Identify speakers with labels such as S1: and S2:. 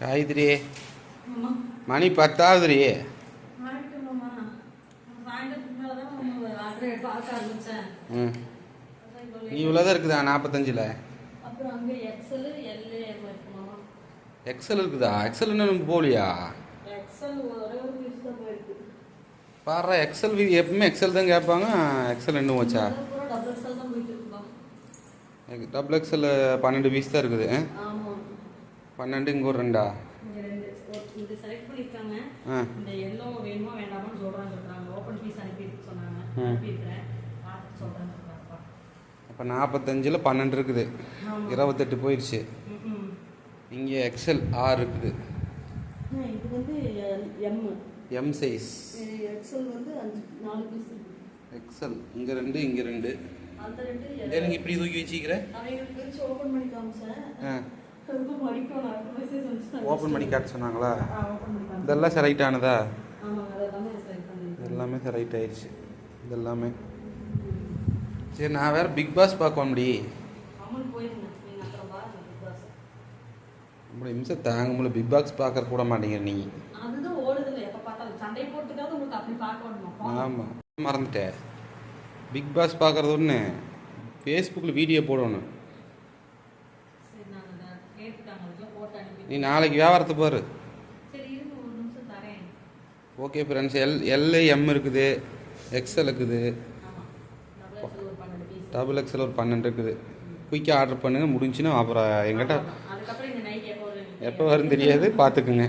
S1: காயத்ரி. மணி பத்தாவதுரி.
S2: மேல தான்
S1: இருக்குதா நாற்பத்தஞ்சில். எக்ஸல் இருக்குதா? எக்ஸல் இன்னும்
S2: போயிருக்கு.
S1: பாரு எக்ஸல் எப்பவுமே எக்ஸல் தான் கேட்பாங்க. எக்ஸல் இன்னும் வச்சா. டபுள் எக்ஸல் பன்னெண்டு பீஸ் தான் இருக்குது. பன்னெண்டு இங்கே ஒரு ரெண்டா
S2: இங்க ரெண்டு. ஒரு- இது பண்ணிருக்காங்க.
S1: ஆ
S2: இந்த வேணுமா வேண்டாமான்னு சொல்றாங்க சொல்றாங்க. சொன்னாங்க. அனுப்பியிருக்கிறேன். சொல்றாங்கப்பா.
S1: அப்போ நாற்பத்தஞ்சில் பன்னெண்டு இருக்குது. இருபத்தெட்டு போயிடுச்சு. இங்கே எக்ஸல் ஆறு இருக்குது
S2: ஆ, இது வந்து எம்
S1: எம் சைஸ்
S2: எக்ஸல் வந்து அஞ்சு நாலு பீஸ் இருக்கு
S1: எக்ஸல் இங்கே ரெண்டு இங்கே ரெண்டு
S2: அந்த ரெண்டு
S1: எனக்கு இப்படி தூக்கி வச்சுக்கிற
S2: அவங்களுக்கு பிரிச்சு ஓபன் பண்ணி காமிச்சேன்
S1: ஓப்பன் பண்ணி காட்ட சொன்னாங்களா? இதெல்லாம் செலக்ட் ஆனதா? எல்லாமே செலக்ட் ஆயிடுச்சு. இதெல்லாமே. சரி நான் வேற பிக் பாஸ் பார்க்க முடி? நம்மள நிமிஷம் தாங்க முடியல. பிக் பாஸ் பார்க்க கூட மாட்டேங்கிற நீ ஆமாம் மறந்துட்டேன். பிக் பாஸ் பார்க்குறது ஒன்று ஃபேஸ்புக்கில் வீடியோ போடணும்
S2: சரி நான் அதை கேட்டுட்டாங்க அதுக்குள்ள போட்டு அனுப்பி
S1: நீ நாளைக்கு வியாபாரத்தை பாரு. Okay friends L L M இருக்குது எக்ஸ்எல் இருக்குது.
S2: டபுள் எக்ஸல் ஒரு பன்னெண்டு பீஸ்
S1: டபுள் எக்ஸ்எல் ஒரு பன்னெண்டு இருக்குது. குயிக்காக ஆர்டர் பண்ணுங்கள் முடிஞ்சுன்னா அப்புறம் எங்கிட்ட
S2: எப்போ
S1: வரும் தெரியாது. பார்த்துக்குங்க.